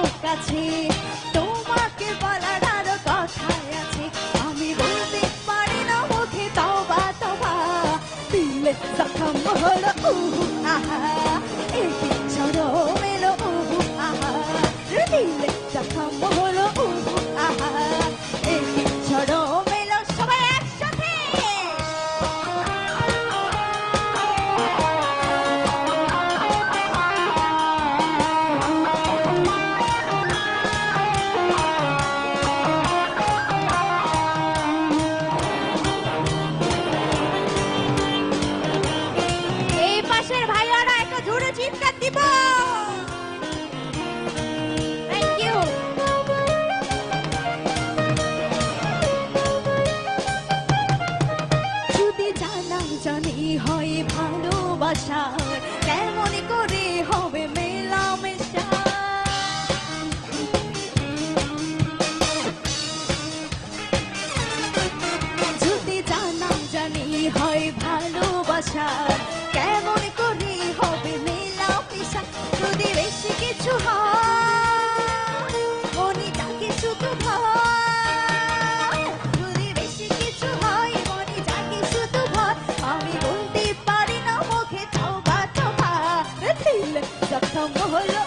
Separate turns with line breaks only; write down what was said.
কারও কাছে তোমাকে বলার আরও কথাই আছে। আমি বলতে পারি না মুখে তবা তবা। দিলে তখন মহড় উহ। জানা জানি হয় ভালোবাসা i'm Jaksa Mohalla